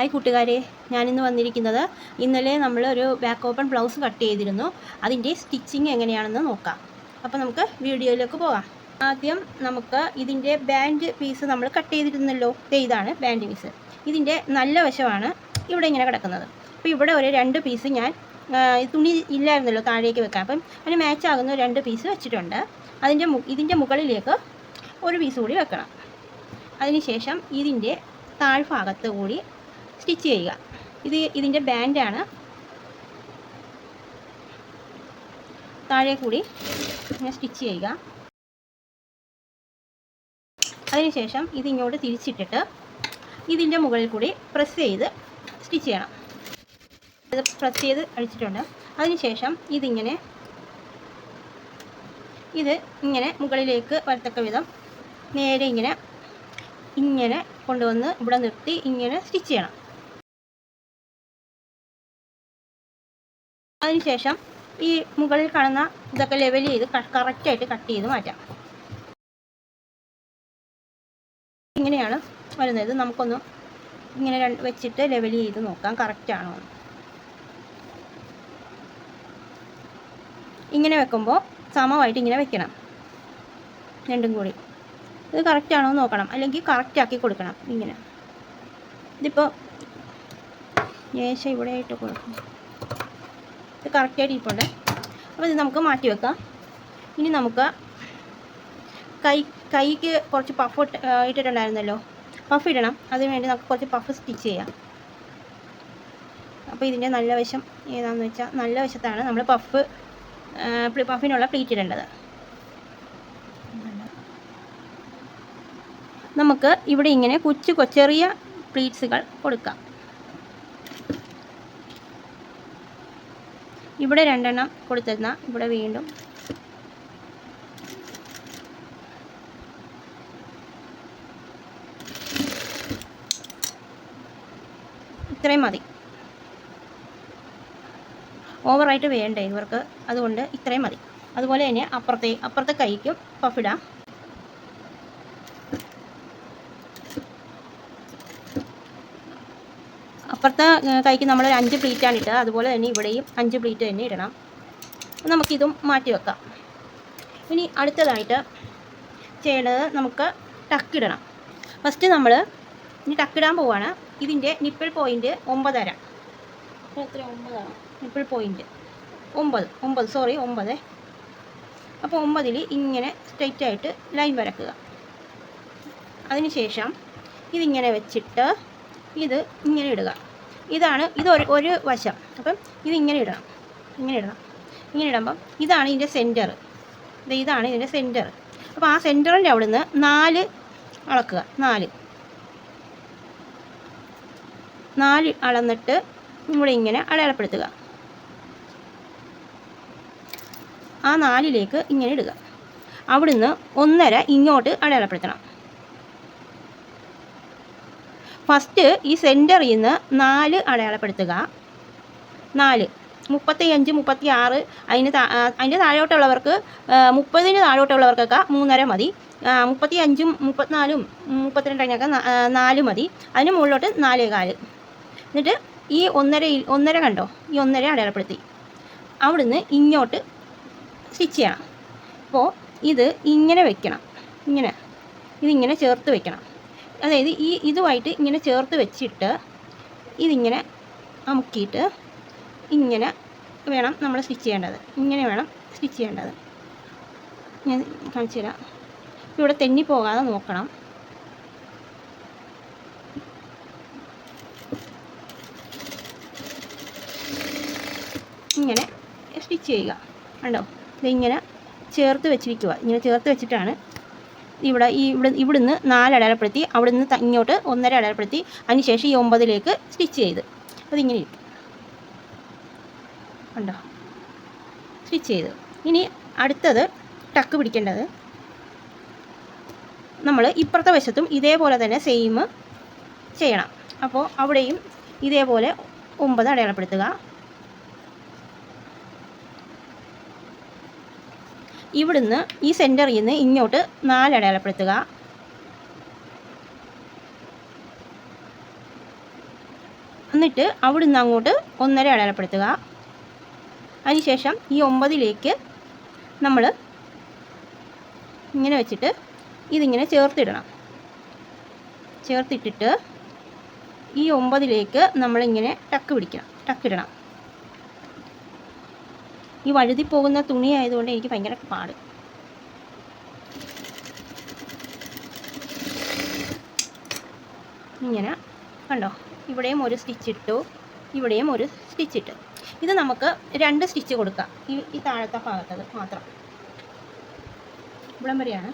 Hi കൂട്ടുകാരെ ഞാനിന്ന് വന്നിരിക്കുന്നത് ഇന്നലെ നമ്മൾ ഒരു ബാക്ക് ഓപ്പൺ ബ്ലൗസ് കട്ട് ചെയ്തിരുന്നു. അതിന്റെ സ്റ്റിച്ചിങ് എങ്ങനെയാണെന്ന് നോക്കാം. അപ്പോൾ നമുക്ക് വീഡിയോയിലേക്ക് പോകാം. ആദ്യം നമുക്ക് ഇതിന്റെ ബാൻഡ് പീസ് നമ്മൾ കട്ട് ചെയ്തിരുന്നല്ലോ. ഇതാണ് ബാൻഡ് പീസ് ഇതിന്റെ നല്ല വശമാണ് ഇവിടെ ഇങ്ങനെ കിടക്കുന്നത്. അപ്പോൾ ഇവിടെ ഒരു രണ്ട് പീസ് ഞാൻ തുണി ഇല്ലായിരുന്നല്ലോ താഴേക്ക് വെക്കാം അപ്പം അതിന് മാച്ച് ആകുന്ന രണ്ട് പീസ് വെച്ചിട്ടുണ്ട്. അതിന്റെ ഇതിന്റെ മുകളിലേക്ക് ഒരു പീസ് കൂടി വെക്കണം. അതിനുശേഷം ഇതിന്റെ താഴ്ഭാഗത്ത് കൂടി സ്റ്റിച്ച് ചെയ്യുക. ഇത് ഇതിന്റെ ബാൻഡാണ്. താഴെ കൂടി ഇങ്ങനെ സ്റ്റിച്ച് ചെയ്യുക. അതിനുശേഷം ഇതിങ്ങോട്ട് തിരിച്ചിട്ടിട്ട് ഇതിന്റെ മുകളിൽ കൂടി പ്രസ് ചെയ്ത് സ്റ്റിച്ച് ചെയ്യണം. ഇത് പ്രസ് ചെയ്ത് അടിച്ചിട്ടുണ്ട് അതിനുശേഷം ഇതിങ്ങനെ ഇത് ഇങ്ങനെ മുകളിലേക്ക് വരത്തക്ക വിധം നേരെ ഇങ്ങനെ ഇങ്ങനെ കൊണ്ടുവന്ന് ഇവിടെ നിർത്തി ഇങ്ങനെ സ്റ്റിച്ച് ചെയ്യണം. അതിനുശേഷം ഈ മുകളിൽ കാണുന്ന ഇതൊക്കെ ലെവൽ ചെയ്ത് കറക്റ്റായിട്ട് കട്ട് ചെയ്ത് മാറ്റാം. ഇങ്ങനെയാണ് വരുന്നത്. നമുക്കൊന്ന് ഇങ്ങനെ വെച്ചിട്ട് ലെവൽ ചെയ്ത് നോക്കാം. കറക്റ്റ് ആണോ? ഇങ്ങനെ വെക്കുമ്പോൾ സമമായിട്ട് ഇങ്ങനെ വെക്കണം. രണ്ടും കൂടി. ഇത് കറക്റ്റ് ആണോ എന്ന് നോക്കണം. അല്ലെങ്കിൽ കറക്റ്റ് ആക്കി കൊടുക്കണം. ഇങ്ങനെ. ഇതിപ്പോൾ ഏശ ഇവിടെ ആയിട്ട് കൊടുക്കും ഇത് കറക്റ്റായിട്ട് ഇരിപ്പുണ്ട്. അപ്പോൾ ഇത് നമുക്ക് മാറ്റി വെക്കാം. ഇനി നമുക്ക് കൈ കൈക്ക് കുറച്ച് പഫ് ഇട്ടിട്ടുണ്ടായിരുന്നല്ലോ. പഫ് ഇടണം. അതിന് വേണ്ടി നമുക്ക് കുറച്ച് പഫ് സ്റ്റിച്ച് ചെയ്യാം. അപ്പോൾ ഇതിന്റെ നല്ല വശം ഏതാണെന്ന് വെച്ചാൽ നല്ല വശത്താണ് നമ്മൾ പഫ് പഫിനുള്ള പ്ലീറ്റ് ഇടേണ്ടത്. നമുക്ക് ഇവിടെ ഇങ്ങനെ കൊച്ചു കൊച്ചെറിയ ചെറിയ പ്ലീറ്റ്സുകൾ കൊടുക്കാം. ഇവിടെ രണ്ടെണ്ണം കൊടുത്തിരുന്ന ഇവിടെ വീണ്ടും. ഇത്രയും മതി. ഓവറായിട്ട് വേണ്ടേ ഇവർക്ക്? അതുകൊണ്ട് ഇത്രയും മതി. അതുപോലെ തന്നെ അപ്പുറത്തെ അപ്പുറത്തെ കൈക്കും പഫിടാം അപ്പുറത്തെ കൈക്ക് നമ്മൾ അഞ്ച് പ്ലീറ്റാണ് ഇട്ടത്. അതുപോലെ തന്നെ ഇവിടെയും അഞ്ച് പ്ലീറ്റ് തന്നെ ഇടണം. നമുക്കിതും മാറ്റി വെക്കാം. ഇനി അടുത്തതായിട്ട് ചെയ്യേണ്ടത് നമുക്ക് ടക്കിടണം ഫസ്റ്റ് നമ്മൾ ഇനി ടക്കിടാൻ പോവുകയാണ് ഇതിന്റെ നിപ്പിൾ പോയിന്റ് ഒമ്പതര. എത്ര ഒമ്പതാണ്? നിപ്പിൾ പോയിന്റ് ഒമ്പത്. ഒമ്പത് സോറി ഒമ്പത്. അപ്പോൾ ഒമ്പതിൽ ഇങ്ങനെ സ്ട്രെയിറ്റ് ആയിട്ട് ലൈൻ വരക്കുക. അതിനുശേഷം ഇതിങ്ങനെ വെച്ചിട്ട് ഇത് ഇങ്ങനെ ഇടുക. ഇതാണ് ഇത് ഒരു ഒരു വശം. അപ്പം ഇതിങ്ങനെ ഇടണം ഇങ്ങനെ ഇടണം. ഇങ്ങനെ ഇടുമ്പം ഇതാണ് ഇതിന്റെ സെന്റർ ഇതാണ് ഇതിന്റെ സെന്റർ അപ്പോൾ ആ സെന്ററിന്റെ അവിടുന്ന് നാല് അളക്കുക നാല്. നാല് അളന്നിട്ട് ഇവിടെ ഇങ്ങനെ അടയാളപ്പെടുത്തുക. ആ നാലിലേക്ക് ഇങ്ങനെ ഇടുക. അവിടുന്ന് ഒന്നര ഇങ്ങോട്ട് അടയാളപ്പെടുത്തണം. ഫസ്റ്റ് ഈ സെന്ററിൽ നിന്ന് നാല് അടയാളപ്പെടുത്തുക. നാല്. മുപ്പത്തി അഞ്ച് മുപ്പത്തി ആറ് അതിന് താ അതിന്റെ താഴോട്ടുള്ളവർക്ക് മുപ്പതിന് താഴോട്ടുള്ളവർക്കൊക്കെ മൂന്നര മതി. മുപ്പത്തി അഞ്ചും മുപ്പത്തിനാലും മുപ്പത്തിരണ്ട് ആ, നാല് മതി. അതിന് മുകളിലോട്ട് നാലേ കാൽ. എന്നിട്ട് ഈ ഒന്നര ഒന്നര കണ്ടോ? ഈ ഒന്നര അടയാളപ്പെടുത്തി. അവിടുന്ന് ഇങ്ങോട്ട് സ്റ്റിച്ച് ചെയ്യണം. അപ്പോൾ ഇത് ഇങ്ങനെ വെക്കണം. ഇങ്ങനെ. ഇതിങ്ങനെ ചേർത്ത് വെക്കണം. അതായത് ഈ ഇതുമായിട്ട് ഇങ്ങനെ ചേർത്ത് വെച്ചിട്ട് ഇതിങ്ങനെ അമുക്കിയിട്ട് ഇങ്ങനെ വേണം നമ്മൾ സ്റ്റിച്ച് ചെയ്യേണ്ടത്. ഇങ്ങനെ വേണം സ്റ്റിച്ച് ചെയ്യേണ്ടത്. ഞാൻ കാണിച്ചു തരാം. ഇവിടെ തെന്നി പോകാതെ നോക്കണം. ഇങ്ങനെ സ്റ്റിച്ച് ചെയ്യുക. കണ്ടോ? ഇതിങ്ങനെ ചേർത്ത് വെച്ചിരിക്കുക ഇങ്ങനെ ചേർത്ത് വെച്ചിട്ടാണ് ഇവിടെ ഈ ഇവിടെ ഇവിടുന്ന് നാല് അടയാളപ്പെടുത്തി അവിടെ നിന്ന് ഇങ്ങോട്ട് ഒന്നര അടയാളപ്പെടുത്തി അതിനുശേഷം ഈ ഒമ്പതിലേക്ക് സ്റ്റിച്ച് ചെയ്ത്. അതിങ്ങനെ ഇട്ടു കണ്ടോ? സ്റ്റിച്ച് ചെയ്തു. ഇനി അടുത്തത് ടക്ക് പിടിക്കേണ്ടത് നമ്മൾ ഇപ്പുറത്തെ വശത്തും ഇതേപോലെ തന്നെ സെയിം ചെയ്യണം. അപ്പോൾ അവിടെയും ഇതേപോലെ ഒമ്പത് അടയാളപ്പെടുത്തുക. ഇവിടുന്ന് ഈ സെന്ററിൽ നിന്ന് ഇങ്ങോട്ട് നാല് അടയാളപ്പെടുത്തുക എന്നിട്ട് അവിടുന്ന് അങ്ങോട്ട് ഒന്നര അടയാളപ്പെടുത്തുക. അതിനുശേഷം ഈ ഒമ്പതിലേക്ക് നമ്മൾ ഇങ്ങനെ വെച്ചിട്ട് ഇതിങ്ങനെ ചേർത്തിടണം. ചേർത്തിട്ടിട്ട് ഈ ഒമ്പതിലേക്ക് നമ്മളിങ്ങനെ ടക്ക് പിടിക്കണം. ടക്കിടണം ഈ വഴുതി പോകുന്ന തുണി ആയതുകൊണ്ട് എനിക്ക് ഭയങ്കര പാട്. ഇങ്ങനെ കണ്ടോ? ഇവിടെയും ഒരു സ്റ്റിച്ച് ഇട്ടു. ഇവിടെയും ഒരു സ്റ്റിച്ച് ഇട്ടു. ഇത് നമുക്ക് രണ്ട് സ്റ്റിച്ച് കൊടുക്കാം. ഈ ഈ താഴത്തെ ഭാഗത്തത് മാത്രം. ഇവിടം വരെയാണ്.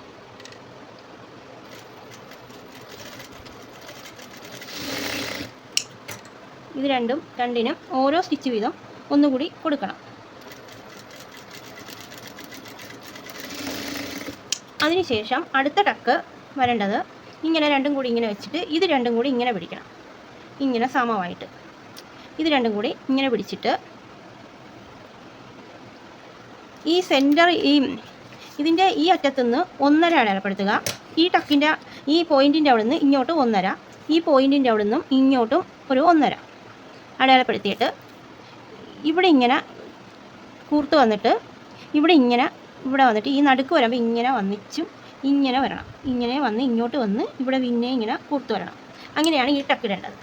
ഇത് രണ്ടും രണ്ടിനും ഓരോ സ്റ്റിച്ച് വീതം ഒന്നുകൂടി കൊടുക്കണം. അതിനുശേഷം അടുത്ത ടക്ക് വരേണ്ടത് ഇങ്ങനെ രണ്ടും കൂടി ഇങ്ങനെ വെച്ചിട്ട് ഇത് രണ്ടും കൂടി ഇങ്ങനെ പിടിക്കണം. ഇങ്ങനെ സമമായിട്ട്. ഇത് രണ്ടും കൂടി ഇങ്ങനെ പിടിച്ചിട്ട് ഈ സെന്റർ ഈ ഇതിന്റെ ഈ അറ്റത്തുനിന്ന് ഒന്നര അടയാളപ്പെടുത്തുക. ഈ ടക്കിന്റെ ഈ പോയിന്റിന്റെ അവിടെ നിന്ന് ഇങ്ങോട്ട് ഒന്നര. ഈ പോയിന്റിന്റെ അവിടെ നിന്നും ഇങ്ങോട്ടും ഒരു ഒന്നര അടയാളപ്പെടുത്തിയിട്ട് ഇവിടെ ഇങ്ങനെ കൂർത്ത് വന്നിട്ട് ഇവിടെ ഇങ്ങനെ ഇവിടെ വന്നിട്ട് ഈ നടുക്ക് വരുമ്പോൾ ഇങ്ങനെ വന്നിച്ചും ഇങ്ങനെ വരണം. ഇങ്ങനെ വന്ന് ഇങ്ങോട്ട് വന്ന് ഇവിടെ പിന്നെ ഇങ്ങനെ കൂർത്ത് വരണം. അങ്ങനെയാണ് ഈ ടക്ക് ഇടേണ്ടത്.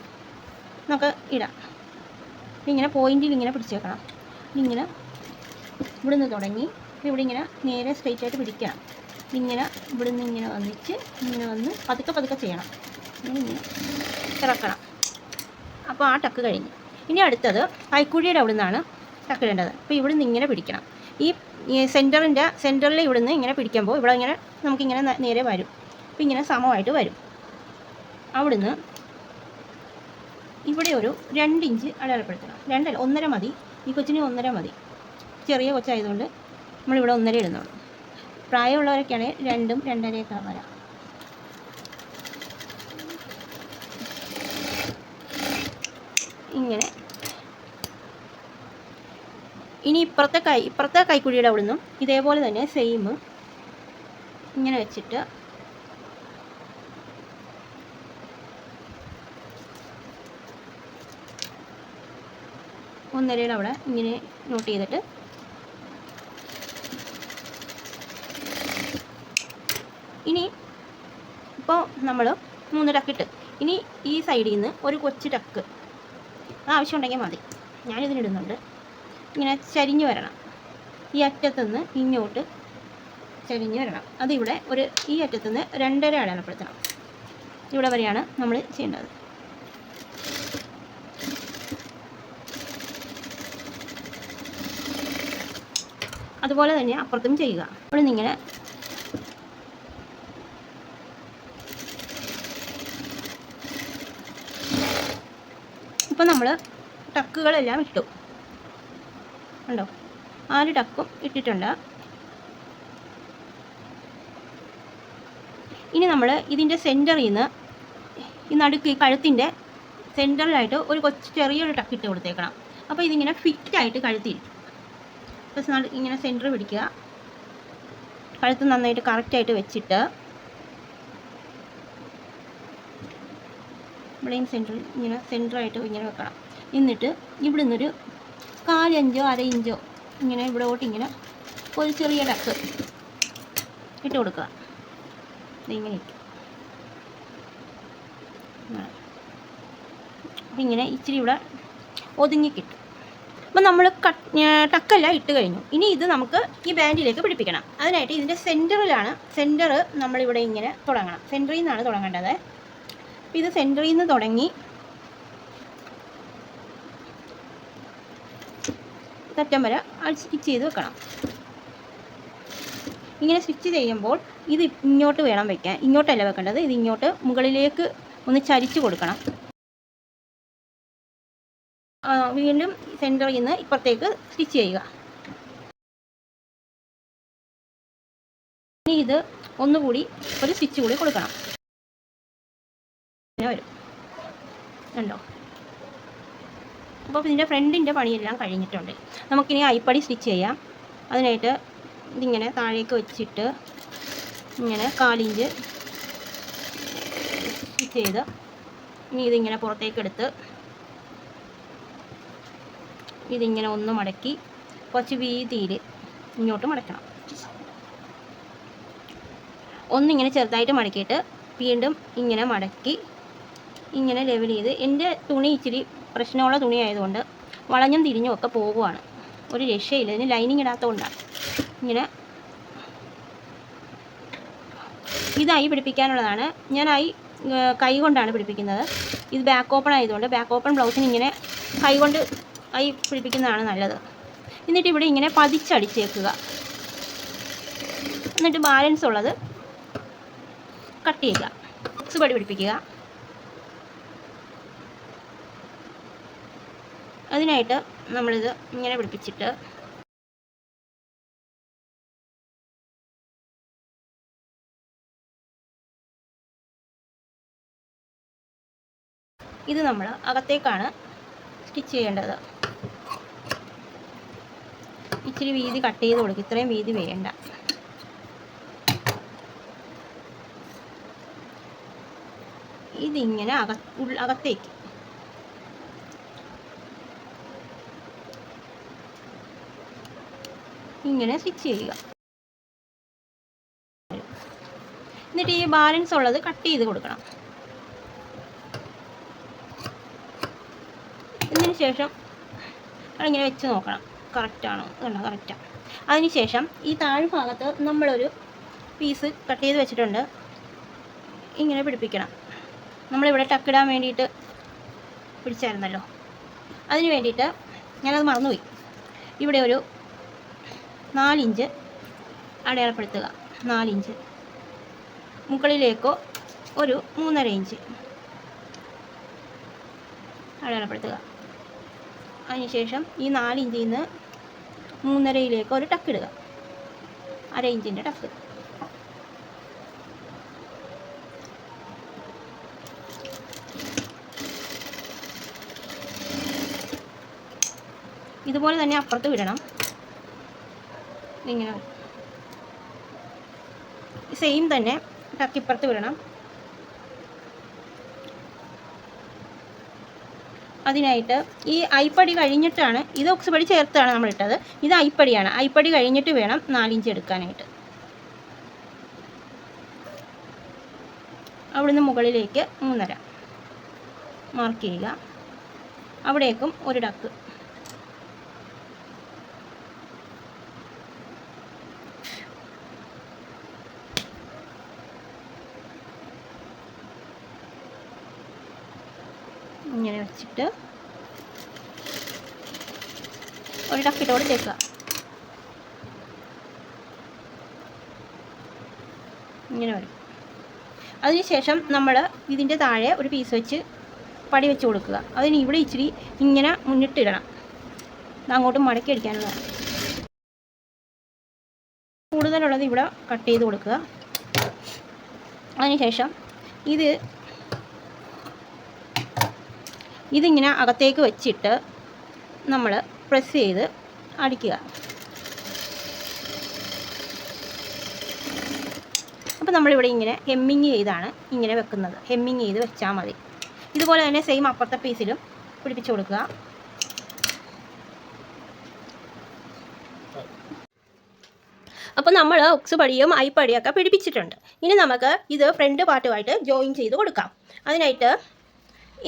നമുക്ക് ഇടാം. ഇങ്ങനെ പോയിന്റിൽ ഇങ്ങനെ പിടിച്ച് വെക്കണം. ഇങ്ങനെ ഇവിടെ നിന്ന് തുടങ്ങി ഇവിടെ ഇങ്ങനെ നേരെ സ്ട്രെയിറ്റ് ആയിട്ട് പിടിക്കണം. ഇങ്ങനെ ഇവിടെ നിന്ന് ഇങ്ങനെ വന്നിച്ച് ഇങ്ങനെ വന്ന് പതുക്കെ പതുക്കെ ചെയ്യണം. ഇങ്ങനെ ഇറക്കണം. അപ്പോൾ ആ ടക്ക് കഴിഞ്ഞു. ഇനി അടുത്തത് കൈക്കുഴിയുടെ അവിടെ നിന്നാണ് ടക്ക് ഇടേണ്ടത്. അപ്പോൾ ഇവിടെ നിന്ന് ഇങ്ങനെ പിടിക്കണം. ഈ സെന്ററിന്റെ സെന്ററിൽ ഇവിടെ നിന്ന് ഇങ്ങനെ പിടിക്കുമ്പോൾ ഇവിടെ ഇങ്ങനെ നമുക്കിങ്ങനെ നേരെ വരും. അപ്പോൾ ഇങ്ങനെ സമമായിട്ട് വരും. അവിടുന്ന് ഇവിടെ ഒരു രണ്ട് ഇഞ്ച് അടയാളപ്പെടുത്തണം. രണ്ടല്ല ഒന്നര മതി. ഈ കൊച്ചിന് ഒന്നര മതി. ചെറിയ കൊച്ചായതുകൊണ്ട് നമ്മളിവിടെ ഒന്നര ഇടുന്നുള്ളൂ. പ്രായമുള്ളവരൊക്കെയാണെങ്കിൽ രണ്ടും രണ്ടരയൊക്കെ വരാം ഇങ്ങനെ ഇനി ഇപ്പുറത്തെ കൈ ഇപ്പുറത്തെ കൈക്കുഴിയുടെ അവിടെ നിന്നും ഇതേപോലെ തന്നെ സെയിം ഇങ്ങനെ വെച്ചിട്ട് ഒന്നരയുടെ അവിടെ ഇങ്ങനെ നോട്ട് ചെയ്തിട്ട് ഇനി ഇപ്പോൾ നമ്മൾ മൂന്ന് ടക്കിട്ട് ഇനി ഈ സൈഡിൽ നിന്ന് ഒരു കൊച്ചു ടക്ക് ആവശ്യമുണ്ടെങ്കിൽ മതി. ഞാനിതിനിടുന്നുണ്ട് ഇങ്ങനെ ചരിഞ്ഞു വരണം. ഈ അറ്റത്തുനിന്ന് ഇങ്ങോട്ട് ചരിഞ്ഞു വരണം. അതിവിടെ ഒരു ഈ അറ്റത്തുനിന്ന് രണ്ടര അടയാളപ്പെടുത്തണം. ഇവിടെ വരെയാണ് നമ്മൾ ചെയ്യേണ്ടത്. അതുപോലെ തന്നെ അപ്പുറത്തും ചെയ്യുക. അവിടെ നിങ്ങനെ ഇപ്പം നമ്മൾ ടക്കുകളെല്ലാം ഇട്ടു. ഉണ്ടോ നാല് ടക്കും? ഇട്ടിട്ടുണ്ട്. ഇനി നമ്മൾ ഇതിന്റെ സെന്ററിൽ നിന്ന് ഈ നടുക്ക് ഈ കഴുത്തിന്റെ സെന്ററിലായിട്ട് ഒരു കൊച്ചു ചെറിയൊരു ടക്ക് ഇട്ട് കൊടുത്തേക്കണം. അപ്പോൾ ഇതിങ്ങനെ ഫിറ്റായിട്ട് കഴുത്തിൽ. അപ്പോൾ ഇങ്ങനെ സെന്റർ പിടിക്കുക. കഴുത്ത് നന്നായിട്ട് കറക്റ്റായിട്ട് വെച്ചിട്ട് ഇവിടെയും സെന്ററിൽ ഇങ്ങനെ സെന്ററായിട്ട് ഇങ്ങനെ വെക്കണം. എന്നിട്ട് ഇവിടെ നിന്നൊരു കാലഞ്ചോ അര ഇഞ്ചോ ഇങ്ങനെ ഇവിടോട്ട് ഇങ്ങനെ ഒരു ചെറിയ ടക്ക് ഇട്ട് കൊടുക്കുക. ഇങ്ങനെ ഇങ്ങനെ. ഇച്ചിരി ഇവിടെ ഒതുങ്ങി കിട്ടും. അപ്പം നമ്മൾ കട്ട് ടക്കല്ല ഇട്ട് കഴിഞ്ഞു. ഇനി ഇത് നമുക്ക് ഈ ബാൻഡിലേക്ക് പിടിപ്പിക്കണം. അതിനായിട്ട് ഇതിന്റെ സെന്ററിലാണ് സെന്റർ നമ്മളിവിടെ ഇങ്ങനെ തുടങ്ങണം. സെന്ററിൽ നിന്നാണ് തുടങ്ങേണ്ടത്. ഇത് സെന്ററിൽ നിന്ന് തുടങ്ങി തറ്റം വരെ സ്റ്റിച്ച് ചെയ്ത് വെക്കണം. ഇങ്ങനെ സ്റ്റിച്ച് ചെയ്യുമ്പോൾ ഇത് ഇങ്ങോട്ട് വേണം വെക്കാൻ. ഇങ്ങോട്ടല്ല വെക്കേണ്ടത്. ഇത് ഇങ്ങോട്ട് മുകളിലേക്ക് ഒന്ന് ചരിച്ച് കൊടുക്കണം. വീണ്ടും സെന്ററിൽ നിന്ന് ഇപ്പുറത്തേക്ക് സ്റ്റിച്ച് ചെയ്യുക. ഇനി ഇത് ഒന്നുകൂടി ഒരു സ്റ്റിച്ച് കൂടി കൊടുക്കണം. വരും. കണ്ടോ? അപ്പോൾ ഇതിന്റെ ഫ്രണ്ടിന്റെ പണിയെല്ലാം കഴിഞ്ഞിട്ടുണ്ട്. നമുക്കിനി അയിപ്പടി സ്റ്റിച്ച് ചെയ്യാം. അതിനായിട്ട് ഇതിങ്ങനെ താഴേക്ക് വെച്ചിട്ട് ഇങ്ങനെ കാലിഞ്ച് സ്റ്റിച്ച് ചെയ്ത് ഇനി ഇതിങ്ങനെ പുറത്തേക്ക് എടുത്ത് ഇതിങ്ങനെ ഒന്ന് മടക്കി കുറച്ച് വീതിയിൽ ഇങ്ങോട്ട് മടക്കണം. ഒന്നിങ്ങനെ ചെറുതായിട്ട് മടക്കിയിട്ട് വീണ്ടും ഇങ്ങനെ മടക്കി ഇങ്ങനെ ലെവൽ ചെയ്ത് എന്റെ തുണി ഇച്ചിരി പ്രശ്നമുള്ള തുണി ആയതുകൊണ്ട് വളഞ്ഞും തിരിഞ്ഞും ഒക്കെ പോകുവാണ്. ഒരു രക്ഷയില്ല. ഇതിന് ലൈനിങ് ഇടാത്തതുകൊണ്ടാണ് ഇങ്ങനെ ഇതായി പിടിപ്പിക്കാനുള്ളതാണ്. ഞാനായി കൈ കൊണ്ടാണ് പിടിപ്പിക്കുന്നത്. ഇത് ബാക്ക് ഓപ്പൺ ആയതുകൊണ്ട് ബാക്ക് ഓപ്പൺ ബ്ലൗസിന് ഇങ്ങനെ കൈ കൊണ്ട് ആയി പിടിപ്പിക്കുന്നതാണ് നല്ലത്. എന്നിട്ട് ഇവിടെ ഇങ്ങനെ പതിച്ചടിച്ചേക്കുക. എന്നിട്ട് ബാലൻസ് ഉള്ളത് കട്ട് ചെയ്യുക. സുപടി പിടിപ്പിക്കുക. അതിനായിട്ട് നമ്മളിത് ഇങ്ങനെ പിടിപ്പിച്ചിട്ട് ഇത് നമ്മൾ അകത്തേക്കാണ് സ്റ്റിച്ച് ചെയ്യേണ്ടത്. ഇച്ചിരി വീതി കട്ട് ചെയ്ത് കൊടുക്കും ഇത്രയും വീതി വേണ്ട. ഇതിങ്ങനെ അക അകത്തേക്ക്. ഇങ്ങനെ സ്റ്റിച്ച് ചെയ്യുക. എന്നിട്ട് ഈ ബാലൻസ് ഉള്ളത് കട്ട് ചെയ്ത് കൊടുക്കണം. ഇതിന് ശേഷം അതിങ്ങനെ വെച്ച് നോക്കണം. കറക്റ്റാണോ അല്ല കറക്റ്റാണ് അതിന് ശേഷം ഈ താഴ്ഭാഗത്ത് നമ്മളൊരു പീസ് കട്ട് ചെയ്ത് വെച്ചിട്ടുണ്ട്. ഇങ്ങനെ പിടിപ്പിക്കണം. നമ്മളിവിടെ ടക്കിടാൻ വേണ്ടിയിട്ട് പിടിച്ചായിരുന്നല്ലോ. അതിന് വേണ്ടിയിട്ട് ഞാനത് മറന്നുപോയി. ഇവിടെ ഒരു നാലിഞ്ച് അടയാളപ്പെടുത്തുക. നാലിഞ്ച്. മുകളിലേക്കോ ഒരു മൂന്നര ഇഞ്ച് അടയാളപ്പെടുത്തുക. അതിനുശേഷം ഈ നാലിഞ്ചിൽ നിന്ന് മൂന്നരയിലേക്ക് ഒരു ടക്ക് ഇടുക. അര ഇഞ്ചിന്റെ ടക്ക് ഇതുപോലെ തന്നെ അപ്പുറത്ത് വിടണം. ഇങ്ങനെ. സെയിം തന്നെ. ടക്കിപ്പുറത്ത് വിടണം. അതിനായിട്ട് ഈ അയ്പടി കഴിഞ്ഞിട്ടാണ് ഇത് ഒക്സ്പടി ചേർത്താണ് നമ്മൾ ഇട്ടത്. ഇത് അയ്പടിയാണ്. അയ്പടി കഴിഞ്ഞിട്ട് വേണം നാലിഞ്ച് എടുക്കാനായിട്ട്. അവിടുന്ന് മുകളിലേക്ക് മൂന്നര. മാർക്ക് ചെയ്യുക. അവിടേക്കും ഒരു ഡക്ക് ഇങ്ങനെ വെച്ചിട്ട് ഒരു ഡക്കിട്ടോട് തേക്കുക ഇങ്ങനെ വരും. അതിനുശേഷം നമ്മൾ ഇതിന്റെ താഴെ ഒരു പീസ് വെച്ച് പടി വെച്ച് കൊടുക്കുക. അതിന് ഇവിടെ ഇച്ചിരി ഇങ്ങനെ മുന്നിട്ടിടണം. അങ്ങോട്ട് മടക്കി അടിക്കാനുള്ളതാണ് കൂടുതലുള്ളത് ഇവിടെ കട്ട് ചെയ്ത് കൊടുക്കുക. അതിനുശേഷം ഇത് ഇതിങ്ങനെ അകത്തേക്ക് വെച്ചിട്ട് നമ്മൾ പ്രസ് ചെയ്ത് അടിക്കുക. അപ്പോൾ നമ്മളിവിടെ ഇങ്ങനെ ഹെമ്മിങ് ചെയ്താണ് ഇങ്ങനെ വെക്കുന്നത്. ഹെമ്മിങ് ചെയ്ത് വെച്ചാൽ മതി. ഇതുപോലെ തന്നെ സെയിം അപ്പുറത്തെ പീസിലും പിടിപ്പിച്ചു കൊടുക്കുക. അപ്പോൾ നമ്മൾ ഒക്സ് പടിയും ഐപ്പടിയൊക്കെ പിടിപ്പിച്ചിട്ടുണ്ട്. ഇനി നമുക്ക് ഇത് ഫ്രണ്ട് പാർട്ടുമായിട്ട് ജോയിൻ ചെയ്ത് കൊടുക്കാം. അതിനായിട്ട്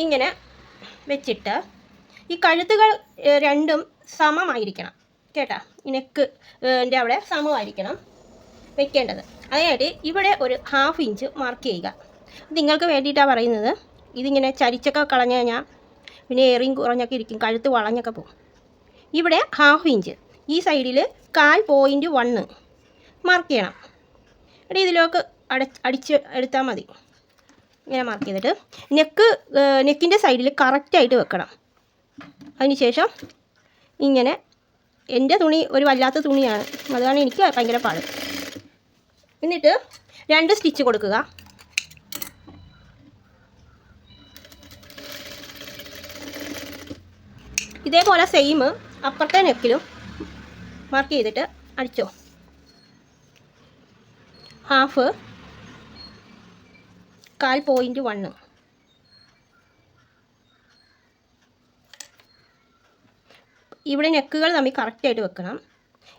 ഇങ്ങനെ വെച്ചിട്ട് ഈ കഴുത്തുകൾ രണ്ടും സമമായിരിക്കണം. കേട്ടാ? ഈ നെക്ക് എന്റെ അവിടെ സമമായിരിക്കണം വെക്കേണ്ടത്. അതായത് ഇവിടെ ഒരു ഹാഫ് ഇഞ്ച് മാർക്ക് ചെയ്യുക. നിങ്ങൾക്ക് വേണ്ടിയിട്ടാണ് പറയുന്നത്. ഇതിങ്ങനെ ചരിച്ചൊക്കെ കളഞ്ഞു കഴിഞ്ഞാൽ പിന്നെ എറിയും കുറഞ്ഞൊക്കെ ഇരിക്കും കഴുത്ത് വളഞ്ഞൊക്കെ പോകും. ഇവിടെ ഹാഫ് ഇഞ്ച് ഈ സൈഡിൽ കാൽ പോയിന്റ് വണ്ണ് മാർക്ക് ചെയ്യണം. എന്നിട്ട് ഇതിലേക്ക് അടച്ച് അടിച്ച് എടുത്താൽ മതി. ഇങ്ങനെ മാർക്ക് ചെയ്തിട്ട് നെക്ക് നെക്കിന്റെ സൈഡിൽ കറക്റ്റായിട്ട് വെക്കണം. അതിനുശേഷം ഇങ്ങനെ എന്റെ തുണി ഒരു വല്ലാത്ത തുണിയാണ്. അതാണ് എനിക്ക് ഭയങ്കര പാട്. എന്നിട്ട് രണ്ട് സ്റ്റിച്ച് കൊടുക്കുക. ഇതേപോലെ സെയിം അപ്പുറത്തെ നെക്കിലും മാർക്ക് ചെയ്തിട്ട് അടിച്ചോ. ഹാഫ് കാൽ പോയിന്റ് വണ്ണ് ഇവിടെ നെക്കുകൾ തമ്മിൽ കറക്റ്റായിട്ട് വെക്കണം.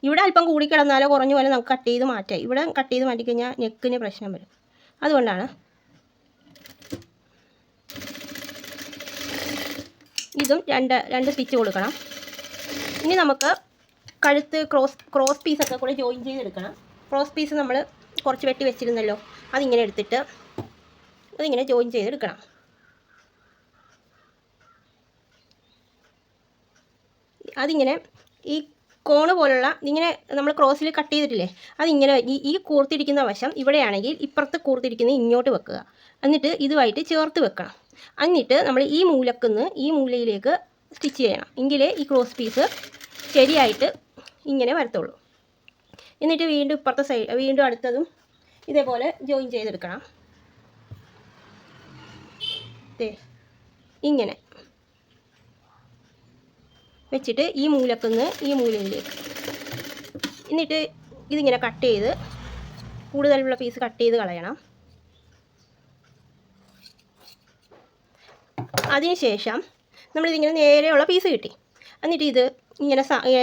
ഇവിടെ അല്പം കൂടി കിടന്നാലോ കുറഞ്ഞു പോലെ നമുക്ക് കട്ട് ചെയ്ത് മാറ്റാം. ഇവിടെ കട്ട് ചെയ്ത് മാറ്റിക്കഴിഞ്ഞാൽ നെക്കിന് പ്രശ്നം വരും. അതുകൊണ്ടാണ് ഇതും രണ്ട് രണ്ട് സ്റ്റിച്ച് കൊടുക്കണം. ഇനി നമുക്ക് കഴുത്ത് ക്രോസ് ക്രോസ് പീസൊക്കെ കൂടെ ജോയിൻ ചെയ്തെടുക്കണം. ക്രോസ് പീസ് നമ്മൾ കുറച്ച് വെട്ടി വെച്ചിരുന്നല്ലോ അതിങ്ങനെ എടുത്തിട്ട് അതിങ്ങനെ ജോയിൻ ചെയ്തെടുക്കണം. അതിങ്ങനെ ഈ കോണ് പോലുള്ള ഇങ്ങനെ നമ്മൾ ക്രോസിൽ കട്ട് ചെയ്തിട്ടില്ലേ? അതിങ്ങനെ ഈ ഈ കൂർത്തിരിക്കുന്ന വശം ഇവിടെയാണെങ്കിൽ ഇപ്പുറത്ത് കൂർത്തിരിക്കുന്നത് ഇങ്ങോട്ട് വെക്കുക. എന്നിട്ട് ഇതുമായിട്ട് ചേർത്ത് വെക്കണം. എന്നിട്ട് നമ്മൾ ഈ മൂലക്കുന്ന് ഈ മൂലയിലേക്ക് സ്റ്റിച്ച് ചെയ്യണം. എങ്കിലേ ഈ ക്രോസ് പീസ് ശരിയായിട്ട് ഇങ്ങനെ വരത്തുള്ളൂ. എന്നിട്ട് വീണ്ടും ഇപ്പുറത്തെ സൈഡ് വീണ്ടും അടുത്തതും ഇതേപോലെ ജോയിൻ ചെയ്തെടുക്കണം. ദേ ഇങ്ങനെ വെച്ചിട്ട് ഈ മൂലക്കുന്ന് ഈ മൂലയിലേക്ക്. എന്നിട്ട് ഇതിങ്ങനെ കട്ട് ചെയ്ത് കൂടുതലുള്ള പീസ് കട്ട് ചെയ്ത് കളയണം. അതിനുശേഷം നമ്മളിതിങ്ങനെ നേരെയുള്ള പീസ് കിട്ടി. എന്നിട്ട് ഇത് ഇങ്ങനെ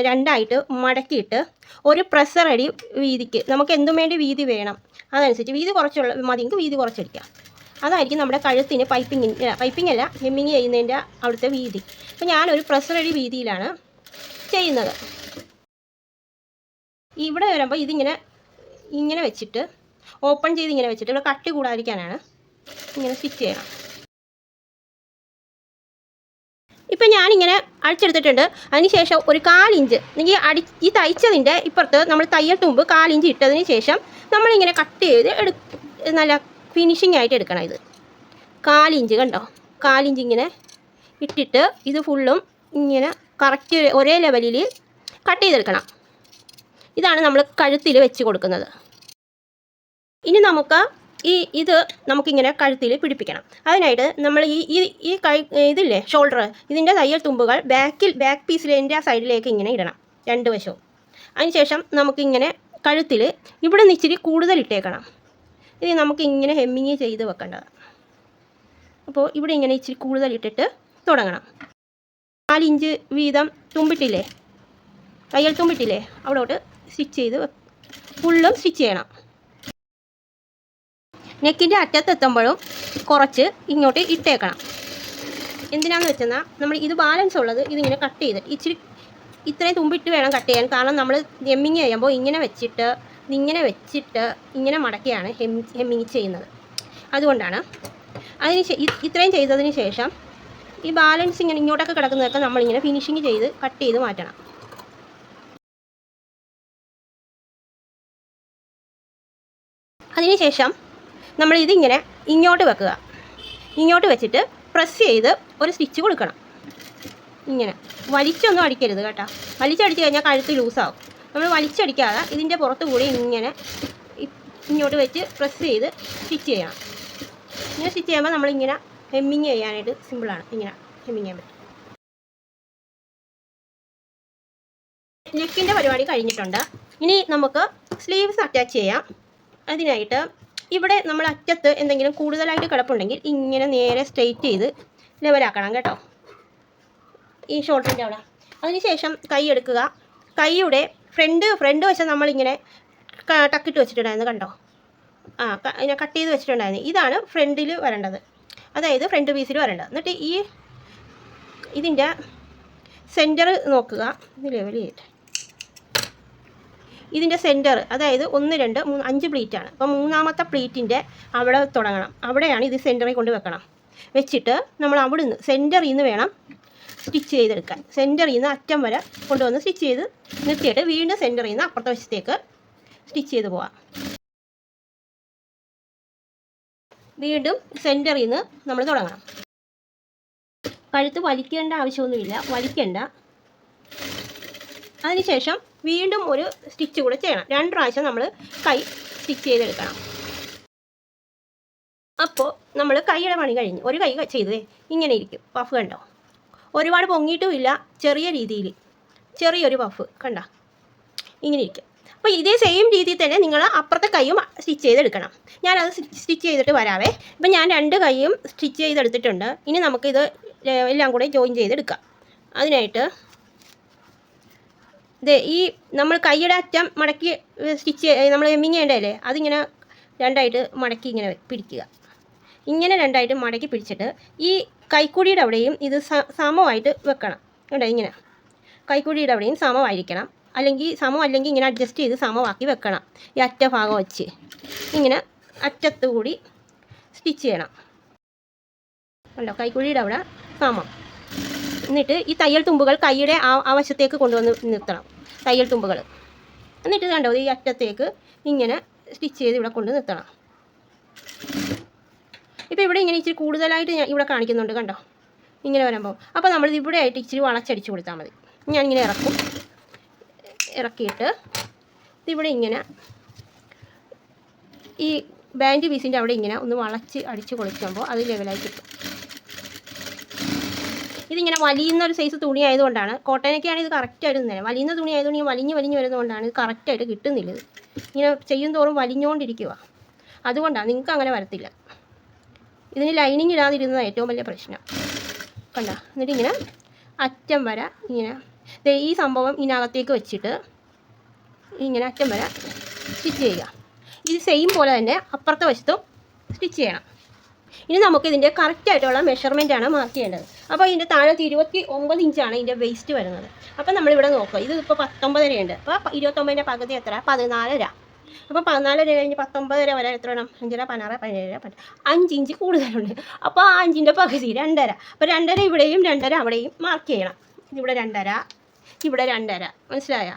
രണ്ടായിട്ട് മടക്കിയിട്ട് ഒരു പ്രഷർ അടി വീതിക്ക് നമുക്ക് എന്തും വേണ്ടി വീതി വേണം. അതനുസരിച്ച് വീതി കുറച്ചുള്ള മതിയെങ്കിൽ വീതി കുറച്ചടിക്കാം. അതായിരിക്കും നമ്മുടെ കഴുത്തിന് പൈപ്പിങ് പൈപ്പിംഗ് അല്ല ഹെമ്മിങ് ചെയ്യുന്നതിന്റെ അവിടുത്തെ വീതി. അപ്പോൾ ഞാനൊരു പ്രഷർ അടി വീതിയിലാണ് ചെയ്യുന്നത്. ഇവിടെ വരുമ്പോൾ ഇതിങ്ങനെ ഇങ്ങനെ വെച്ചിട്ട് ഓപ്പൺ ചെയ്ത് ഇങ്ങനെ വെച്ചിട്ട് ഇവിടെ കട്ടി കൂടാതിരിക്കാനാണ് ഇങ്ങനെ സ്റ്റിച്ച് ചെയ്യണം ഇപ്പം ഞാനിങ്ങനെ അടിച്ചെടുത്തിട്ടുണ്ട്. അതിനുശേഷം ഒരു കാലിഞ്ച് അല്ലെങ്കിൽ അടി ഈ തയ്ച്ചതിന്റെ ഇപ്പുറത്ത് നമ്മൾ തയ്യൽ തുമ്പ് കാലിഞ്ച് ഇട്ടതിന് ശേഷം നമ്മളിങ്ങനെ കട്ട് ചെയ്ത് എടു നല്ല ഫിനിഷിംഗ് ആയിട്ട് എടുക്കണം ഇത്. കാലിഞ്ച് കണ്ടോ? കാലിഞ്ച് ഇങ്ങനെ ഇട്ടിട്ട് ഇത് ഫുള്ളും ഇങ്ങനെ കറക്റ്റ് ഒരേ ലെവലിൽ കട്ട് ചെയ്തെടുക്കണം. ഇതാണ് നമ്മൾ കഴുത്തിൽ വെച്ച് കൊടുക്കുന്നത്. ഇനി നമുക്ക് ഈ ഇത് നമുക്കിങ്ങനെ കഴുത്തിൽ പിടിപ്പിക്കണം. അതിനായിട്ട് നമ്മൾ ഈ ഈ ഈ കൈ ഇതില്ലേ ഷോൾഡർ ഇതിന്റെ തയ്യൽ തുമ്പുകൾ ബാക്കിൽ ബാക്ക് പീസിലെ സൈഡിലേക്ക് ഇങ്ങനെ ഇടണം രണ്ട് വശവും. അതിനുശേഷം നമുക്കിങ്ങനെ കഴുത്തിൽ ഇവിടെ നിന്ന് ഇച്ചിരി കൂടുതൽ ഇട്ടേക്കണം. ഇത് നമുക്ക് ഇങ്ങനെ ഹെമ്മിങ് ചെയ്ത് വെക്കേണ്ടതാണ് അപ്പോൾ ഇവിടെ ഇങ്ങനെ ഇച്ചിരി കൂടുതൽ ഇട്ടിട്ട് തുടങ്ങണം. നാലിഞ്ച് വീതം തുമ്പിട്ടില്ലേ? തയ്യൽ തുമ്പിട്ടില്ലേ? അവിടോട്ട് സ്റ്റിച്ച് ചെയ്ത് ഫുള്ളും സ്റ്റിച്ച് ചെയ്യണം. നെക്കിന്റെ അറ്റത്തെത്തുമ്പോഴും കുറച്ച് ഇങ്ങോട്ട് ഇട്ടേക്കണം. എന്തിനാന്ന് വെച്ചാൽ നമ്മൾ ഇത് ബാലൻസ് ഉള്ളത് ഇതിങ്ങനെ കട്ട് ചെയ്ത് ഇച്ചിരി ഇത്രയും തുമ്പിട്ട് വേണം കട്ട് ചെയ്യാൻ. കാരണം നമ്മൾ എമ്മിങ് ചെയ്യുമ്പോൾ ഇങ്ങനെ വെച്ചിട്ട് ഇതിങ്ങനെ വെച്ചിട്ട് ഇങ്ങനെ മടക്കിയാണ് ഹെമ്മി ഹെമ്മിങ് ചെയ്യുന്നത്. അതുകൊണ്ടാണ്. അതിന് ഇത്രയും ചെയ്തതിന് ശേഷം ഈ ബാലൻസ് ഇങ്ങനെ ഇങ്ങോട്ടൊക്കെ കിടക്കുന്നതൊക്കെ നമ്മളിങ്ങനെ ഫിനിഷിങ് ചെയ്ത് കട്ട് ചെയ്ത് മാറ്റണം. അതിനുശേഷം നമ്മൾ ഇതിങ്ങനെ ഇങ്ങോട്ട് വെക്കുക. ഇങ്ങോട്ട് വെച്ചിട്ട് പ്രസ് ചെയ്ത് ഒരു സ്റ്റിച്ച് കൊടുക്കണം. ഇങ്ങനെ. വലിച്ചൊന്നും അടിക്കരുത് കേട്ടോ. വലിച്ചടിച്ച് കഴിഞ്ഞാൽ കഴുത്ത് ലൂസാവും നമ്മൾ വലിച്ചടിക്കാതെ ഇതിന്റെ പുറത്ത് കൂടി ഇങ്ങനെ ഇങ്ങോട്ട് വെച്ച് പ്രസ് ചെയ്ത് സ്റ്റിച്ച് ചെയ്യണം. ഇങ്ങനെ സ്റ്റിച്ച് ചെയ്യുമ്പോൾ നമ്മളിങ്ങനെ ഹെമ്മിങ് ചെയ്യാനായിട്ട് സിമ്പിളാണ് ഇങ്ങനെ ഹെമ്മിങ് ചെയ്യാൻ പറ്റും. നെക്കിന്റെ പരിപാടി കഴിഞ്ഞിട്ടുണ്ട്. ഇനി നമുക്ക് സ്ലീവ്സ് അറ്റാച്ച് ചെയ്യാം. അതിനായിട്ട് ഇവിടെ നമ്മൾ അറ്റത്ത് എന്തെങ്കിലും കൂടുതലായിട്ട് കിടപ്പുണ്ടെങ്കിൽ ഇങ്ങനെ നേരെ സ്ട്രെയിറ്റ് ചെയ്ത് ലെവലാക്കണം കേട്ടോ. ഈ ഷോൾഡറിന്റെ അവിടെ. അതിനുശേഷം കൈ എടുക്കുക. കൈയുടെ ഫ്രണ്ട് ഫ്രണ്ട് വശം നമ്മളിങ്ങനെ ടക്കിട്ട് വെച്ചിട്ടുണ്ടായിരുന്നു കണ്ടോ? ആ ഇങ്ങനെ കട്ട് ചെയ്ത് വെച്ചിട്ടുണ്ടായിരുന്നു. ഇതാണ് ഫ്രണ്ടിൽ വരേണ്ടത്. അതായത് ഫ്രണ്ട് പീസിൽ വരേണ്ടത്. എന്നിട്ട് ഈ ഇതിന്റെ സെന്റർ നോക്കുക. ലെവൽ ചെയ്തിട്ട്. ഇതിന്റെ സെന്റർ അതായത് ഒന്ന് രണ്ട് മൂന്ന് അഞ്ച് പ്ലീറ്റാണ് അപ്പോൾ മൂന്നാമത്തെ പ്ലീറ്റിന്റെ അവിടെ തുടങ്ങണം. അവിടെയാണ് ഇത് സെന്ററിൽ കൊണ്ട് വെക്കണം. വെച്ചിട്ട് നമ്മൾ അവിടുന്ന് സെന്ററിൽ നിന്ന് വേണം സ്റ്റിച്ച് ചെയ്തെടുക്കാൻ. സെന്ററിൽ നിന്ന് അറ്റം വരെ കൊണ്ടുവന്ന് സ്റ്റിച്ച് ചെയ്ത് നിർത്തിയിട്ട് വീണ്ടും സെന്ററിൽ നിന്ന് അപ്പുറത്തെ വശത്തേക്ക് സ്റ്റിച്ച് ചെയ്ത് പോവാം. വീണ്ടും സെന്ററിൽ നിന്ന് നമ്മൾ തുടങ്ങണം. കഴുത്ത് വലിക്കേണ്ട ആവശ്യമൊന്നുമില്ല. വലിക്കേണ്ട. അതിനുശേഷം വീണ്ടും ഒരു സ്റ്റിച്ച് കൂടെ ചെയ്യണം. രണ്ട് പ്രാവശ്യം നമ്മൾ കൈ സ്റ്റിച്ച് ചെയ്തെടുക്കണം. അപ്പോൾ നമ്മൾ കൈയുടെ പണി കഴിഞ്ഞ്. ഒരു കൈ ചെയ്തേ ഇങ്ങനെ ഇരിക്കും. പഫ് കണ്ടോ? ഒരുപാട് പൊങ്ങിയിട്ടുമില്ല ചെറിയ രീതിയിൽ. ചെറിയൊരു പഫ് കണ്ട? ഇങ്ങനെ ഇരിക്കും. അപ്പോൾ ഇതേ സെയിം രീതിയിൽ തന്നെ നിങ്ങൾ അപ്പുറത്തെ കൈയും സ്റ്റിച്ച് ചെയ്തെടുക്കണം. ഞാനത് സ്റ്റിച്ച് ചെയ്തിട്ട് വരാവേ. ഇപ്പം ഞാൻ രണ്ട് കൈയും സ്റ്റിച്ച് ചെയ്തെടുത്തിട്ടുണ്ട്. ഇനി നമുക്കിത് എല്ലാം കൂടെ ജോയിൻ ചെയ്തെടുക്കാം. അതിനായിട്ട് ദേ ഈ നമ്മൾ കൈയുടെ അറ്റം മടക്കി സ്റ്റിച്ച് നമ്മൾ എമ്മിങ് ചെയ്യേണ്ടതല്ലേ അതിങ്ങനെ രണ്ടായിട്ട് മടക്കി ഇങ്ങനെ പിടിക്കുക. ഇങ്ങനെ രണ്ടായിട്ട് മടക്കി പിടിച്ചിട്ട് ഈ കൈക്കുടിയുടെ അവിടെയും ഇത് സമമായിട്ട് വെക്കണം. കേട്ടോ ഇങ്ങനെ. കൈക്കുടിയുടെ അവിടെയും സമമായിരിക്കണം. അല്ലെങ്കിൽ സമം അല്ലെങ്കിൽ ഇങ്ങനെ അഡ്ജസ്റ്റ് ചെയ്ത് സമമാക്കി വെക്കണം. ഈ അറ്റ ഭാഗം വെച്ച്. ഇങ്ങനെ അറ്റത്ത് കൂടി സ്റ്റിച്ച് ചെയ്യണം. അല്ലോ കൈക്കുഴിയുടെ അവിടെ സമം. എന്നിട്ട് ഈ തയ്യൽ തുമ്പുകൾ കൈയുടെ ആ ആ വശത്തേക്ക് കൊണ്ടുവന്ന് നിർത്തണം. തയ്യൽ തുമ്പുകൾ. എന്നിട്ട് കണ്ടോ? ഈ അറ്റത്തേക്ക് ഇങ്ങനെ സ്റ്റിച്ച് ചെയ്ത് ഇവിടെ കൊണ്ട് നിർത്തണം. ഇപ്പോൾ ഇവിടെ ഇങ്ങനെ ഇച്ചിരി കൂടുതലായിട്ട് ഞാൻ ഇവിടെ കാണിക്കുന്നുണ്ട് കണ്ടോ? ഇങ്ങനെ വരുമ്പോൾ അപ്പോൾ നമ്മൾ ഇവിടെ ആയിട്ട് ഇച്ചിരി വളച്ചടിച്ച് കൊടുത്താൽ മതി. ഞാനിങ്ങനെ ഇറക്കും. ഇറക്കിയിട്ട് ഇതിവിടെ ഇങ്ങനെ ഈ ബാൻഡ് പീസിന്റെ അവിടെ ഇങ്ങനെ ഒന്ന് വളച്ച് അടിച്ച് കൊടുക്കുമ്പോൾ അത് ലെവലായി കിട്ടും. ഇതിങ്ങനെ വലിയുന്ന ഒരു സൈസ് തുണി ആയതുകൊണ്ടാണ് കോട്ടനൊക്കെയാണ് ഇത് കറക്റ്റായിട്ട് തന്നെ വലിയുന്ന തുണി ആയതുകൊണ്ട് ഇങ്ങനെ വലിഞ്ഞ് വലിഞ്ഞ് വരുന്നതുകൊണ്ടാണ് ഇത് കറക്റ്റായിട്ട് കിട്ടുന്നില്ല ഇങ്ങനെ ചെയ്യും തോറും വലിഞ്ഞുകൊണ്ടിരിക്കുക അതുകൊണ്ടാണ് നിങ്ങൾക്ക് അങ്ങനെ വരത്തില്ല. ഇതിന് ലൈനിങ് ഇടാതിരുന്നത് ഏറ്റവും വലിയ പ്രശ്നം. കണ്ടോ? എന്നിട്ട് ഇങ്ങനെ അറ്റം വര ഇങ്ങനെ. ഈ സംഭവം ഇതിനകത്തേക്ക് വെച്ചിട്ട് ഇങ്ങനെ അറ്റം വര സ്റ്റിച്ച് ചെയ്യുക. ഇത് സെയിം പോലെ തന്നെ അപ്പുറത്തെ വശത്തും സ്റ്റിച്ച് ചെയ്യണം. ഇനി നമുക്ക് ഇതിന്റെ കറക്റ്റായിട്ടുള്ള ആണ് മാർക്ക് ചെയ്യേണ്ടത്. അപ്പോൾ ഇതിന്റെ താഴത്ത് ഇരുപത്തി ഒമ്പത് ഇഞ്ചാണ് ഇതിന്റെ വേസ്റ്റ് വരുന്നത്. അപ്പോൾ നമ്മളിവിടെ നോക്കുക. ഇത് ഇപ്പോൾ പത്തൊമ്പതരയുണ്ട്. അപ്പോൾ ഇരുപത്തൊമ്പതിന്റെ പകുതി എത്ര പതിനാലര. അപ്പോൾ പതിനാലര കഴിഞ്ഞ് പത്തൊമ്പതര വരെ എത്ര വേണം? അഞ്ചര പതിനാറ് പതിനേഴ് പത്ത് അഞ്ച് ഇഞ്ച് കൂടുതലുണ്ട്. അപ്പോൾ ആ അഞ്ചിന്റെ പകുതി രണ്ടര. അപ്പോൾ രണ്ടര ഇവിടെയും രണ്ടര അവിടെയും മാർക്ക് ചെയ്യണം. ഇവിടെ രണ്ടര ഇവിടെ രണ്ടര. മനസ്സിലായ?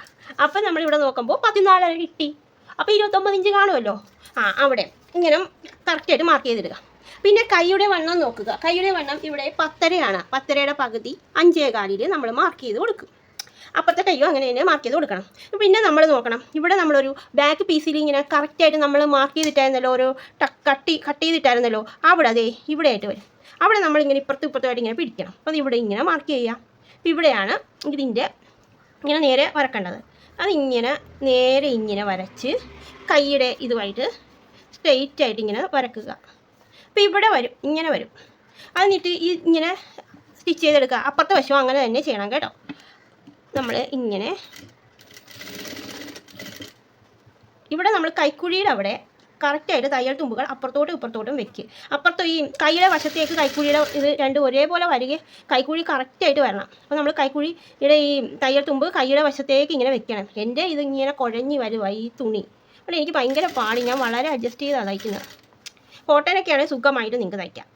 അപ്പോൾ നമ്മളിവിടെ നോക്കുമ്പോൾ പതിനാലര കിട്ടി. അപ്പോൾ ഇരുപത്തൊമ്പത് ഇഞ്ച് കാണുമല്ലോ? ആ അവിടെ. ഇങ്ങനെ കറക്റ്റായിട്ട് മാർക്ക് ചെയ്തിടുക. പിന്നെ കൈയുടെ വണ്ണം നോക്കുക. കൈയുടെ വണ്ണം ഇവിടെ പത്തരയാണ്. പത്തരയുടെ പകുതി അഞ്ചേ കാലിൽ നമ്മൾ മാർക്ക് ചെയ്ത് കൊടുക്കും. അപ്പുറത്തെ കയ്യോ അങ്ങനെ തന്നെ മാർക്ക് ചെയ്ത് കൊടുക്കണം. പിന്നെ നമ്മൾ നോക്കണം. ഇവിടെ നമ്മളൊരു ബാക്ക് പീസിൽ ഇങ്ങനെ കറക്റ്റായിട്ട് നമ്മൾ മാർക്ക് ചെയ്തിട്ടായിരുന്നല്ലോ ട- കട്ടി കട്ട് ചെയ്തിട്ടായിരുന്നല്ലോ. അവിടെ അതെ ഇവിടെ ആയിട്ട് വരും. അവിടെ നമ്മൾ ഇങ്ങനെ ഇപ്പുറത്ത് ഇപ്പുറത്തുമായിട്ട് ഇങ്ങനെ പിടിക്കണം. അപ്പോൾ ഇവിടെ ഇങ്ങനെ മാർക്ക് ചെയ്യാം അപ്പോൾ ഇവിടെയാണ് ഇതിന്റെ ഇങ്ങനെ നേരെ വരക്കേണ്ടത്. അതിങ്ങനെ നേരെ ഇങ്ങനെ വരച്ച് കൈയുടെ ഇതുമായിട്ട് സ്ട്രെയിറ്റ് ആയിട്ട് ഇങ്ങനെ വരക്കുക. അപ്പോൾ ഇവിടെ വരും. ഇങ്ങനെ വരും. അതിന്നിട്ട് ഇങ്ങനെ സ്റ്റിച്ച് ചെയ്തെടുക്കുക. അപ്പുറത്തെ വശവും അങ്ങനെ തന്നെ ചെയ്യണം കേട്ടോ. നമ്മൾ ഇങ്ങനെ. ഇവിടെ നമ്മൾ കൈക്കുഴിയുടെ അവിടെ കറക്റ്റായിട്ട് തയ്യൽ തുമ്പുകൾ അപ്പുറത്തോട്ടും ഇപ്പുറത്തോട്ടും വെക്കുക അപ്പുറത്തോ ഈ കൈയുടെ വശത്തേക്ക് കൈക്കുഴിയുടെ ഇത് രണ്ടും ഒരേപോലെ വരികയും കൈക്കുഴി കറക്റ്റായിട്ട് വരണം. അപ്പോൾ നമ്മൾ കൈക്കുഴിയുടെ ഈ തയ്യൽ തുമ്പ് കൈയുടെ വശത്തേക്ക് ഇങ്ങനെ വെക്കണം. എന്റെ ഇത് ഇങ്ങനെ കുഴഞ്ഞ് വരുക ഈ തുണി. അപ്പോൾ എനിക്ക് ഭയങ്കര പാടി. ഞാൻ വളരെ അഡ്ജസ്റ്റ് ചെയ്താണ് തയ്ക്കുന്നത്. കോട്ടനൊക്കെയാണെങ്കിൽ സുഖമായിട്ട് നിങ്ങൾക്ക് തയ്ക്കാം.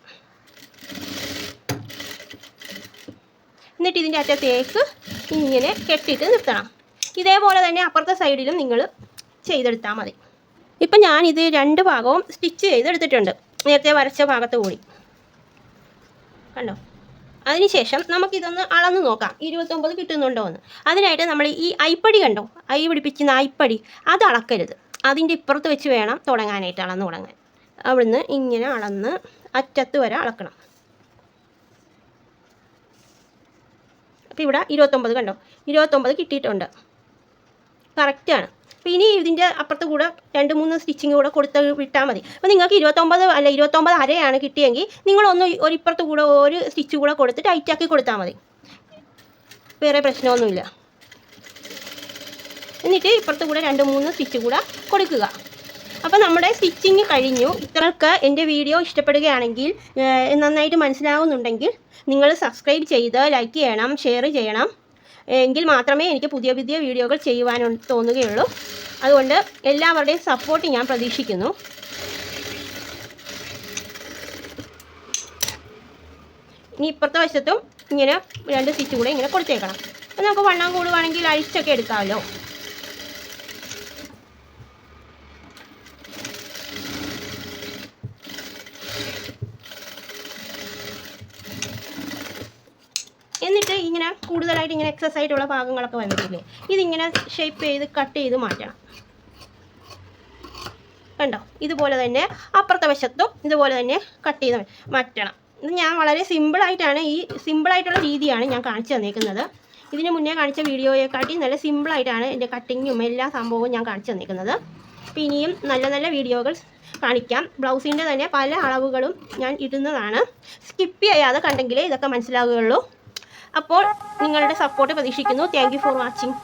എന്നിട്ട് ഇതിന്റെ അറ്റത്തേക്ക് ഇങ്ങനെ കെട്ടിയിട്ട് നിർത്തണം. ഇതേപോലെ തന്നെ അപ്പുറത്തെ സൈഡിലും നിങ്ങൾ ചെയ്തെടുത്താൽ മതി. ഇപ്പം ഞാനിത് രണ്ട് ഭാഗവും സ്റ്റിച്ച് ചെയ്തെടുത്തിട്ടുണ്ട്. നേരത്തെ വരച്ച ഭാഗത്ത് കൂടി. കണ്ടോ? അതിനുശേഷം നമുക്കിതൊന്ന് അളന്ന് നോക്കാം. ഇരുപത്തൊമ്പത് കിട്ടുന്നുണ്ടോ എന്ന്. അതിനായിട്ട് നമ്മൾ ഈ ഐപ്പടി കണ്ടോ? ഐ പിടിപ്പിക്കുന്ന ഐപ്പടി അത് അളക്കരുത്. അതിന്റെ ഇപ്പുറത്ത് വെച്ച് വേണം തുടങ്ങാനായിട്ട് അളന്ന് തുടങ്ങാൻ. അവിടുന്ന് ഇങ്ങനെ അളന്ന് അറ്റത്ത് വരെ അളക്കണം. അപ്പോൾ ഇവിടെ ഇരുപത്തൊമ്പത് കണ്ടോ? ഇരുപത്തൊമ്പത് കിട്ടിയിട്ടുണ്ട്. കറക്റ്റാണ് അപ്പോൾ ഇനി ഇതിന്റെ അപ്പുറത്ത് കൂടെ രണ്ട് മൂന്ന് സ്റ്റിച്ചിങ് കൂടെ കൊടുത്ത് വിട്ടാൽ മതി. അപ്പോൾ നിങ്ങൾക്ക് ഇരുപത്തൊമ്പത് അല്ല ഇരുപത്തൊമ്പത് അരയാണ് കിട്ടിയെങ്കിൽ നിങ്ങളൊന്ന് ഒരു ഇപ്പുറത്ത് കൂടെ ഒരു സ്റ്റിച്ച് കൂടെ കൊടുത്ത് ടൈറ്റാക്കി കൊടുത്താൽ മതി. വേറെ പ്രശ്നമൊന്നുമില്ല. എന്നിട്ട് ഇപ്പുറത്ത് കൂടെ രണ്ട് മൂന്ന് സ്റ്റിച്ച് കൂടെ കൊടുക്കുക. അപ്പോൾ നമ്മുടെ സ്റ്റിച്ചിങ് കഴിഞ്ഞു. ഇത്രയൊക്കെ എന്റെ വീഡിയോ ഇഷ്ടപ്പെടുകയാണെങ്കിൽ നന്നായിട്ട് മനസ്സിലാവുന്നുണ്ടെങ്കിൽ നിങ്ങൾ സബ്സ്ക്രൈബ് ചെയ്ത് ലൈക്ക് ചെയ്യണം ഷെയർ ചെയ്യണം. എങ്കിൽ മാത്രമേ എനിക്ക് പുതിയ പുതിയ വീഡിയോകൾ ചെയ്യുവാൻ തോന്നുകയുള്ളൂ. അതുകൊണ്ട് എല്ലാവരുടെയും സപ്പോർട്ട് ഞാൻ പ്രതീക്ഷിക്കുന്നു. ഇനി ഇപ്പുറത്തെ വശത്തും ഇങ്ങനെ രണ്ട് സ്റ്റിച്ച് കൂടെ ഇങ്ങനെ കൊടുത്തേക്കണം. അപ്പോൾ നമുക്ക് വണ്ണം കൂടുവാണെങ്കിൽ അഴിച്ചൊക്കെ എടുക്കാമല്ലോ എന്നിട്ട് കൂടുതലായിട്ട് ഇങ്ങനെ എക്സസ് ആയിട്ടുള്ള ഭാഗങ്ങളൊക്കെ വന്നിട്ടില്ലേ ഇതിങ്ങനെ ഷേപ്പ് ചെയ്ത് കട്ട് ചെയ്ത് മാറ്റണം. കണ്ടോ? ഇതുപോലെ തന്നെ അപ്പുറത്തെ വശത്തും ഇതുപോലെ തന്നെ കട്ട് ചെയ്ത് മാറ്റണം. ഇത് ഞാൻ വളരെ സിമ്പിളായിട്ടാണ് ഈ സിമ്പിളായിട്ടുള്ള രീതിയാണ് ഞാൻ കാണിച്ചു തന്നിരിക്കുന്നത് ഇതിന് മുന്നേ കാണിച്ച വീഡിയോയെക്കാട്ടി നല്ല സിമ്പിളായിട്ടാണ് എന്റെ കട്ടിങ്ങും എല്ലാ സംഭവവും ഞാൻ കാണിച്ചു തന്നിരിക്കുന്നത് അപ്പോൾ ഇനിയും നല്ല നല്ല വീഡിയോകൾ കാണിക്കാം. ബ്ലൗസിന്റെ തന്നെ പല അളവുകളും ഞാൻ ഇടുന്നതാണ്. സ്കിപ്പ് ചെയ്യാതെ കണ്ടെങ്കിലേ ഇതൊക്കെ മനസ്സിലാവുകയുള്ളൂ. അപ്പോൾ നിങ്ങളുടെ സപ്പോർട്ട് പ്രതീക്ഷിക്കുന്നു. Thank for watching